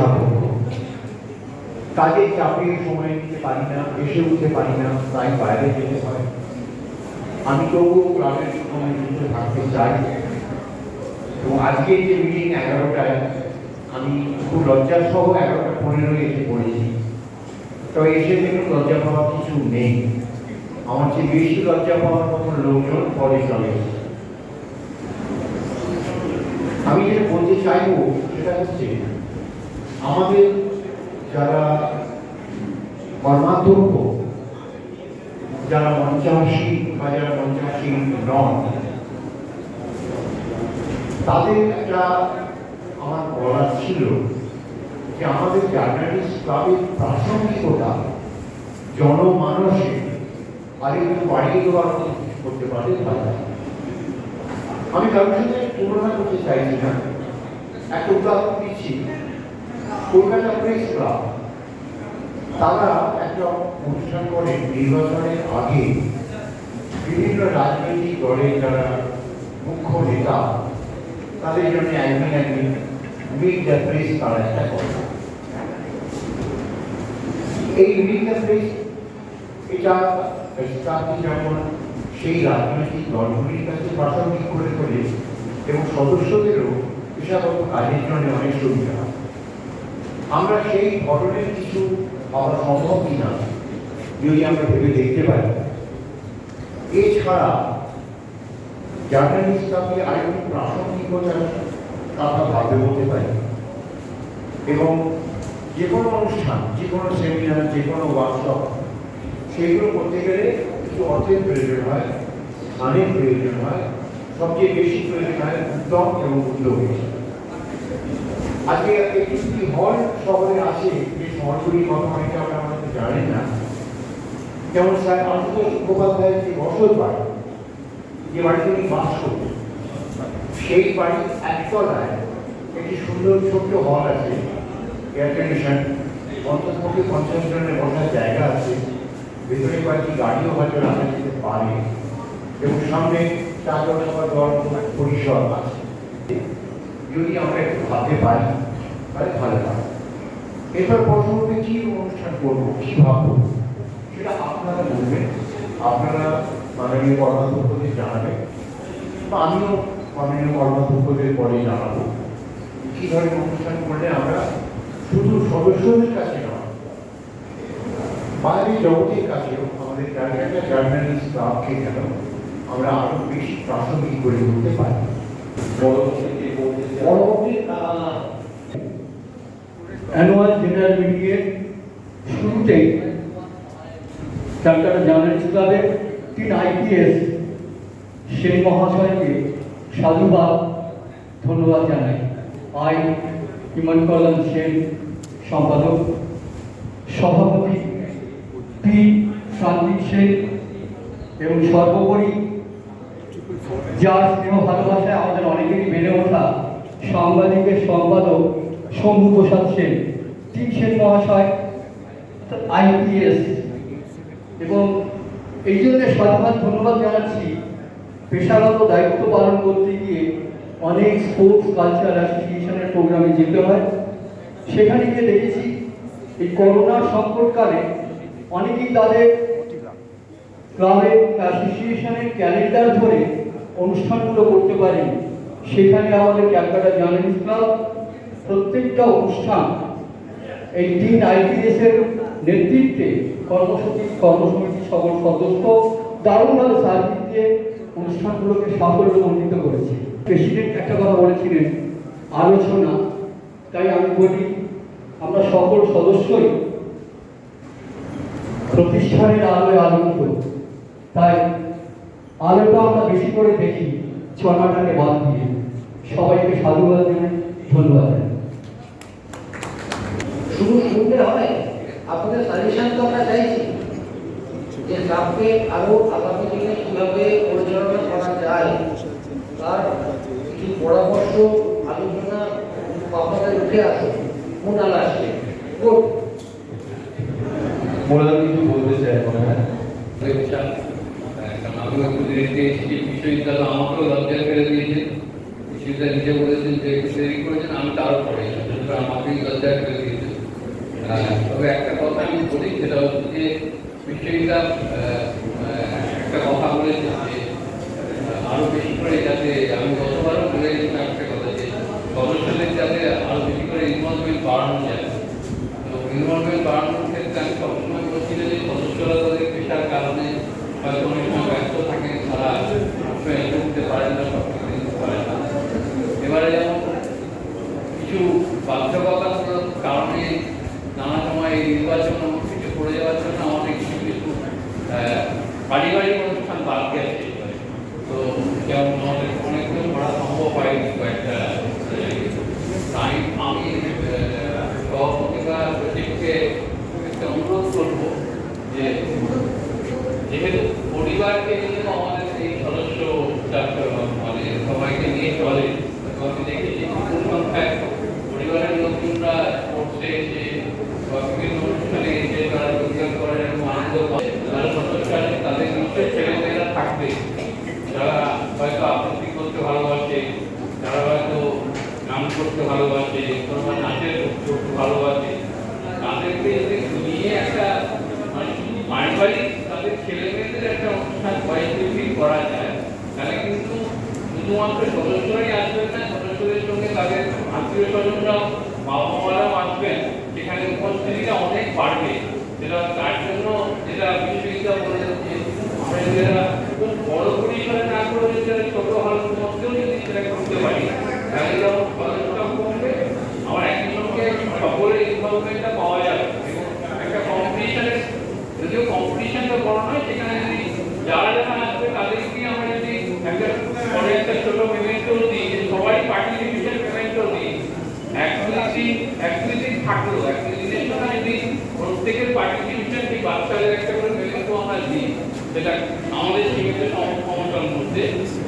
কোষাধ্যক্ষ কাজের চাপের সময় নিতে পারি না এসে উঠতে পারি না, তাই বাইরে যেতে হয়। আমি তবুও ক্লাবের সময় যুক্ত থাকতে চাই। এবং আজকে যে মিটিং এগারোটায়, আমি খুব লজ্জার সহ এগারোটা পনেরো এসে পড়েছি। তো এসে দেখুন লজ্জা পাওয়ার কিছু নেই। আমার চেয়ে বেশি লজ্জা পাওয়ার মতন লোকজন পরে চলে আমি যেটা বলতে চাইব, সেটা হচ্ছে আমাদের যারা কর্মাধ্যক্ষ, যারা মঞ্চাসী বা যারা মঞ্চাসী নন, তাদের একটা আমার বলার ছিল যে আমাদের জার্নালিস্ট ক্লাবের প্রাসঙ্গিকতা জনমানসে আরেকটু বাড়িয়ে দেওয়ার করতে পারে আমি কারোর সাথে তুলনা করতে চাইছি না। একটা উদাহরণ দিচ্ছি কলকাতা প্রেস ক্লাব তারা একটা অনুষ্ঠান করে নির্বাচনের আগে বিভিন্ন রাজনৈতিক দলের যারা মুখ্য নেতা, তাদের জন্য একদিন একদিন মিট দ্য প্রেস তারা একটা করে এই মিট দ্য প্রেস এটা স্টাফি যেমন সেই রাজনৈতিক দলগুলির কাছে প্রাসঙ্গিক করে তোলে এবং সদস্যদেরও পেশাগত কাজের জন্য অনেক সুবিধা আমরা সেই ঘটনের কিছু হওয়া সম্ভব কিনা, যদি আমরা ভেবে দেখতে পারি। এছাড়া জার্নালিস্ট আমি আরেকটু প্রাসঙ্গিকতার কথা ভাবে বলতে পারি। এবং যে কোনো অনুষ্ঠান, যে কোনো সেমিনার যে কোনো ওয়ার্কশপ সেগুলো করতে গেলে কিছু অর্থের প্রয়োজন হয়, স্থানের প্রয়োজন হয়, সবচেয়ে বেশি প্রয়োজন হয় উদ্যম এবং উদ্যোগের। আজকে একটি হল শহরে আছে। যে শহরগুলির কথা অনেকে আপনারা হয়তো জানেন না। যেমন স্যার আশুতোষ মুখোপাধ্যায়ের যে বসত বাড়ি, যে বাড়িতে উনি বাস করতেন, সেই বাড়ির একতলায় একটি সুন্দর ছোট্ট হল আছে এয়ার কন্ডিশন অন্ততপক্ষে পঞ্চাশ জনের বসার জায়গা আছে। ভেতরে কয়েকটি গাড়িও হয়তো রাখা যেতে পারে। এবং সামনে চার সভা দল পরিসর আছে। যদি আমরা একটু ভাবতে পারি, তাহলে ভালো হয়। এরপর হবে কি অনুষ্ঠান করব, কি ভাববো? সেটা আপনারা বলবেন। আপনারা মাননীয় কর্মাধ্যক্ষদের জানাবেন, বা আমিও মাননীয় কর্মাধ্যক্ষদের পরে জানাব কি ধরনের অনুষ্ঠান করলে আমরা শুধু সদস্যদের কাছে নয়, বাইরের জগতের কাছেও আমাদের জায়গাটা জার্নালিস্ট যেন আমরা আরও বেশি প্রাসঙ্গিক করে তুলতে পারি। পরবর্তীতে বলতে চাই পরবর্তী অ্যানুয়াল জেনারেল মিটিংয়ের শুরুতেই ক্যালকাটা জার্নালিস্ট ক্লাবের তিন আইপিএস সেন মহাশয়কে সাধুবাদ, ধন্যবাদ জানাই। আই হিমন কল্যাণ সেন, সম্পাদক। সভাপতি পি শান্তি সেন এবং সর্বোপরি যার স্নেহ ভালোবাসায় আমাদের অনেকেরই বেড়ে ওঠা সাংবাদিকের সম্পাদক শম্ভু প্রসাদ সেন। সেন মহাশয় আইপিএস এবং এই জন্য সাধুবাদ ধন্যবাদ জানাচ্ছি, পেশাগত দায়িত্ব পালন করতে গিয়ে অনেক স্পোর্টস কালচার অ্যাসোসিয়েশনের প্রোগ্রামে যেতে হয়। সেখানে গিয়ে দেখেছি, এই করোনা সংকটকালে অনেকেই তাদের ক্লাবের অ্যাসোসিয়েশনের ক্যালেন্ডার ধরে অনুষ্ঠানগুলো করতে পারেন। সেখানে আমাদের ক্যালকাটা জার্নালিস্ট ক্লাব, প্রত্যেকটা অনুষ্ঠান এই তিন আইপিএস এর নেতৃত্বে কর্মসূচি কর্মসমিতির সকল সদস্য দারুণভাবে সার্ভিস দিয়ে অনুষ্ঠানগুলোকে সাফল্যমণ্ডিত করেছে। প্রেসিডেন্ট একটা কথা বলেছিলেন, আলোচনা। তাই আমি বলি, আমরা সকল সদস্যই প্রতিষ্ঠানের আলোয় আলোকিত। তাই আলোটা আমরা বেশি করে দেখি ছটাটাকে বাদ দিয়ে। সবাইকে সাধুবাদ জানাই, ধন্যবাদ। শুধু শুনলে হয় আপনাদের সাজেশন তো আমরা চাইছি যে ক্লাবকে আগামী দিনে কীভাবে পরিচালনা করা যায় তার কিছু পরামর্শ আলোচনা আপনাদের উঠে আসে মোনাল আসছে গুড মোরাল কিছু বলতে চাই মনে হয় পরীক্ষা কারণ আমি একটু দেরিতে এসেছি বিশ্ববিদ্যালয় আমাকেও লজ্জা ফেলে দিয়েছে বিশ্ববিদ্যালয় নিজে বলেছেন যে একটু দেরি করেছেন আমি তারও পরে আমাকেই লজ্জা করে দিয়েছে। তবে একটা কথা আমি বলি, সেটা হচ্ছে যে বিশ্বজিৎ একটা কথা বলেছে যে আরও বেশি করে যাতে আমি গতবারও বলেছিলাম একটা কথা যে সদস্যদের যাতে আরও বেশি করে ইনভলভমেন্ট বাড়ানো যায়। ইনভলভমেন্ট বাড়ানোর ক্ষেত্রে আমি সবসময় বলছিলাম যে, সদস্যরা তাদের পেশার কারণে হয়তো অনেক সময় ব্যস্ত থাকেন, তারা সবসময় উঠতে পারেন না সব কিছু এবারে যেমন কিছু বাধ্যকতামূলক কারণে নানা সময় এই নির্বাচন কিছু পড়ে যাওয়ার জন্য আমাদের কিছু কিছু আহ, পারিবারিক অনুষ্ঠান বাদ গেছে এবারে। তো যেমন আমাদের অনেকগুলো করা সম্ভব হয়নি কয়েকটা জায়গায়। তাই আমি আহ, সভাপতি বা সচিবকে একটা অনুরোধ করব যে যেহেতু পরিবারকে নিয়ে আমাদের এই সদস্য ডাক্তার মানে সবাইকে নিয়ে চলে তো আমি দেখেছি বিপুল সংখ্যায় পরিবারের লোকজনরা স্পোর্টসে এসে বা বিভিন্ন অনুষ্ঠানে এসে তারা যোগদান করেন এবং আনন্দ পায় যারা সদস্য আছে তাদের নিশ্চয়ই ছেলেমেয়েরা থাকবে যারা হয়তো আবৃত্তি করতে ভালোবাসে যারা হয়তো গান করতে ভালোবাসে কোনো নাচের করতে ভালোবাসে। তাদেরকে যদি নিয়ে একটা মানে পারিবারিক তাদের ছেলে মেয়েদের একটা অনুষ্ঠান পরিস্থিতি করা যায়। তাহলে কিন্তু শুধুমাত্র সদস্যরাই আসবেন না, সদস্যদের সঙ্গে তাদের আত্মীয় স্বজনরাও বাবা মারাও আসবেন। সেখানে উপস্থিতিটা অনেক বাড়বে। যেটা তার জন্য যেটা বিশ্ববিদ্যালয় বলে যে, আমরা খুব বড় পরিসরে না করে যারা ছোট হালের মধ্যেও যদি সেটা করতে পারি তাহলে যেমন খরচটা কমবে আমার একই সঙ্গে সকলের ইনভলভমেন্টটা পাওয়া যাবে এবং একটা কম্পিটিশনের যদিও কম্পিটিশনটা বড় নয় সেখানে যদি যারা যারা আসবে তাদেরকে আমরা যদি একটা পরে একটা ছোট পেমেন্টও দিই যে সবাই পার্টিসিপেশন পেমেন্টও দিই অ্যাক্টিভিটি অ্যাক্টিভিটি থাকল সময় যদি প্রত্যেকের পার্টিসিপেশন এই বাচ্চাদের একটা করে পেমেন্টও আমরা দিই সেটা আমাদের সীমিত সমস্যার মধ্যে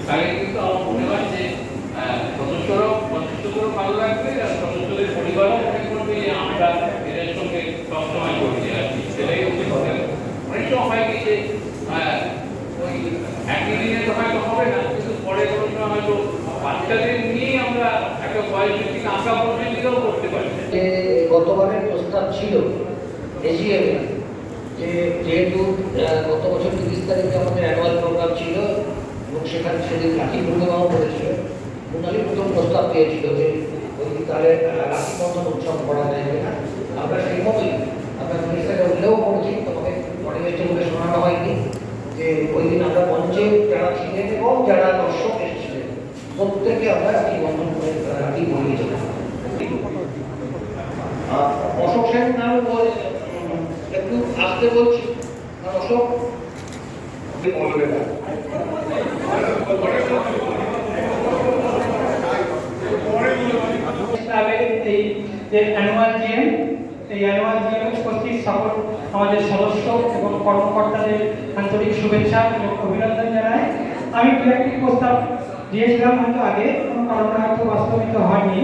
তাহলে কিন্তু আমার মনে হয় যে সদস্যরাও সদস্যদেরও ভালো লাগবে আর সদস্যদের পরিবারও মনে করবে যে আমরা এদের সঙ্গে সবসময় করতে আছি সেটাই হচ্ছে কথা অনেক সময় হয় কি যে ওই একই দিনে তো হয়তো হবে না কিন্তু পরে কোনো সময় হয়তো বাচ্চাদের নিয়েই আমরা একটা বয়স থেকে আঁকা প্রতিযোগিতাও করতে পারি গতবারের প্রস্তাব ছিল। এজিএম যে যেহেতু গত বছর তিরিশ তারিখে আমাদের অ্যানুয়াল প্রোগ্রাম ছিল, এবং সেখানে সেদিন রাখি পূর্ণিমাও পড়েছিল। মোনালি প্রথম প্রস্তাব পেয়েছিল যে, ওই তাহলে রাখি বন্ধন উৎসব করা যায় কিনা। আমরা সেই মতোই আমরা মিনিস্টারকে উল্লেখ করেছি তোমাকে পরিবেশটি বলে শোনানো হয়নি। যে ওই দিন আমরা মঞ্চে যারা ছিলেন এবং যারা দর্শক এসেছিলেন, প্রত্যেকে আমরা রাখি বন্ধন করে, রাখি পরিয়েছিলাম অশোক সেন নামে একটু আসতে বলছি। অশোক? বলবে না। এই অ্যানুয়াল আমাদের সদস্য কর্মকর্তাদের আন্তরিক শুভেচ্ছা অভিনন্দন জানাই। আমি দু একটি প্রস্তাব দিয়েছিলাম হয়তো আগে, কোনো কারণে হয়তো বাস্তবিত হয়নি।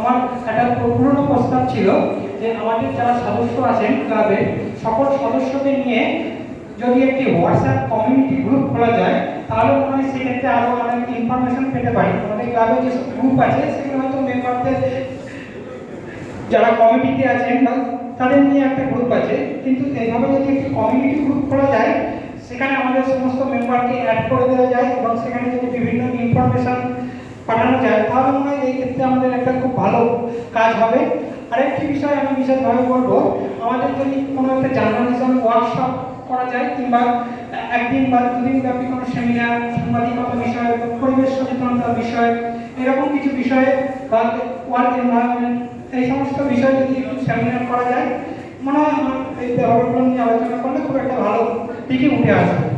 আমার একটা পুরনো প্রস্তাব ছিল যে আমাদের যারা সদস্য আছেন ক্লাবের সকল সদস্যদের নিয়ে যদি একটি হোয়াটসঅ্যাপ কমিউনিটি গ্রুপ খোলা যায়, তাহলে মনে হয় সেক্ষেত্রে আরও অনেক ইনফরমেশন পেতে পারি। আমাদের ক্লাবে যেসব গ্রুপ আছে, সেগুলো হয়তো মেম্বারদের যারা কমিটিতে আছেন বা তাদের নিয়ে একটা গ্রুপ আছে। কিন্তু এইভাবে যদি একটি কমিউনিটি গ্রুপ খোলা যায়, সেখানে আমাদের সমস্ত মেম্বারকে অ্যাড করে দেওয়া যায় এবং সেখানে যদি বিভিন্ন ইনফরমেশন পাঠানো যায়। তাহলে মনে হয় এই ক্ষেত্রে আমাদের একটা খুব ভালো কাজ হবে। আরেকটি বিষয় আমি বিশেষভাবে বলব, আমাদের যদি কোনো একটা জার্নালিজম ওয়ার্কশপ করা যায় কিংবা একদিন বা দুদিন ব্যাপী কোনো সেমিনার সাংবাদিকতা বিষয়, পরিবেশ সচেতনতার বিষয়, এরকম কিছু বিষয়ে বা ওয়ার্ক এনভায়রনমেন্ট এই সমস্ত বিষয় যদি সেমিনার করা যায়, মনে হয় এই ব্যাপারগুলো নিয়ে আলোচনা করলে খুব একটা ভালো দিকে উঠে আসবে।